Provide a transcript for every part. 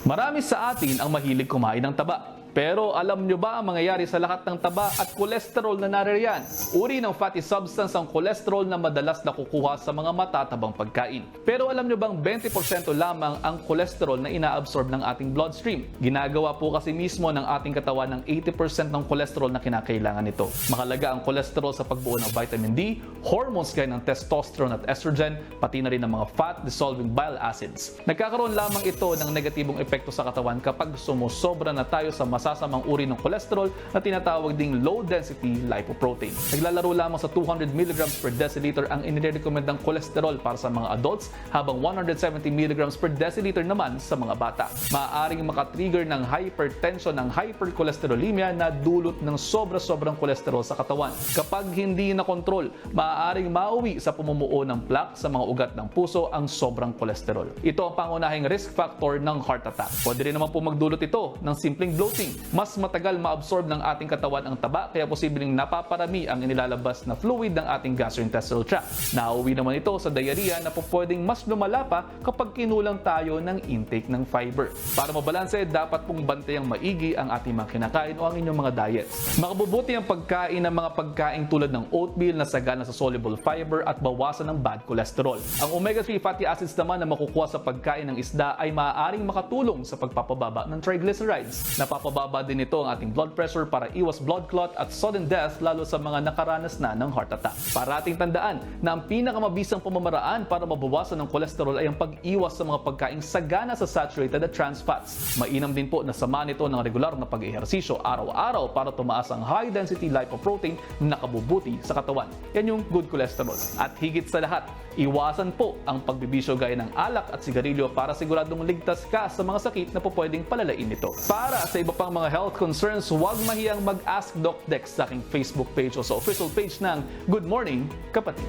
Marami sa atin ang mahilig kumain ng taba. Pero alam nyo ba ang mangyayari sa lahat ng taba at kolesterol na naririyan? Uri ng fatty substance ang kolesterol na madalas nakukuha sa mga matatabang pagkain. Pero alam nyo bang 20% lamang ang kolesterol na inaabsorb ng ating bloodstream? Ginagawa po kasi mismo ng ating katawan ng 80% ng kolesterol na kinakailangan nito. Mahalaga ang kolesterol sa pagbuo ng vitamin D, hormones gaya ng testosterone at estrogen, pati na rin ng mga fat-dissolving bile acids. Nagkakaroon lamang ito ng negatibong epekto sa katawan kapag sumusobra na tayo sa masasamang uri ng kolesterol na tinatawag ding low-density lipoprotein. Naglalaro lamang sa 200 mg per deciliter ang inirekomendang kolesterol para sa mga adults habang 170 mg per deciliter naman sa mga bata. Maaaring makatrigger ng hypertension ng hypercholesterolemia na dulot ng sobra-sobrang kolesterol sa katawan. Kapag hindi na kontrol, maaaring mauwi sa pumumuo ng plaque sa mga ugat ng puso ang sobrang kolesterol. Ito ang pangunahing risk factor ng heart attack. Pwede rin naman po magdulot ito ng simpleng bloating. Mas matagal ma-absorb ng ating katawan ang taba kaya posibleng napaparami ang inilalabas na fluid ng ating gastrointestinal tract. Nauwi naman ito sa diarrhea na po pwedeng mas lumala pa kapag kinulang tayo ng intake ng fiber. Para mabalanse, dapat pong bantayang maigi ang ating mga kinakain o ang inyong mga diets. Makabubuti ang pagkain ng mga pagkain tulad ng oatmeal na sagana sa soluble fiber at bawasan ng bad cholesterol. Ang omega-3 fatty acids naman na makukuha sa pagkain ng isda ay maaaring makatulong sa pagpapababa ng triglycerides. Napapababa din ito ang ating blood pressure para iwas blood clot at sudden death lalo sa mga nakaranas na ng heart attack. Parating tandaan na ang pinakamabisang pamamaraan para mabawasan ng kolesterol ay ang pag-iwas sa mga pagkain sagana sa saturated at trans fats. Mainam din po na samahan ito ng regular na pag-ehersisyo araw-araw para tumaas ang high density lipoprotein na nakabubuti sa katawan. Yan yung good cholesterol. At higit sa lahat, iwasan po ang pagbibisyo gaya ng alak at sigarilyo para siguradong ligtas ka sa mga sakit na po pwedeng palalain nito. Para sa iba pang mga health concerns, huwag mahiyang mag-ask Doc Dex sa aking Facebook page o sa official page ng Good Morning Kapatid.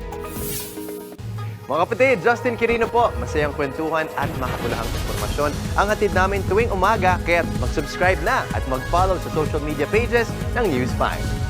Mga kapatid, Justin Quirino po. Masayang kwentuhan at makapulahang informasyon ang hatid namin tuwing umaga. Kaya mag-subscribe na at mag-follow sa social media pages ng News 5.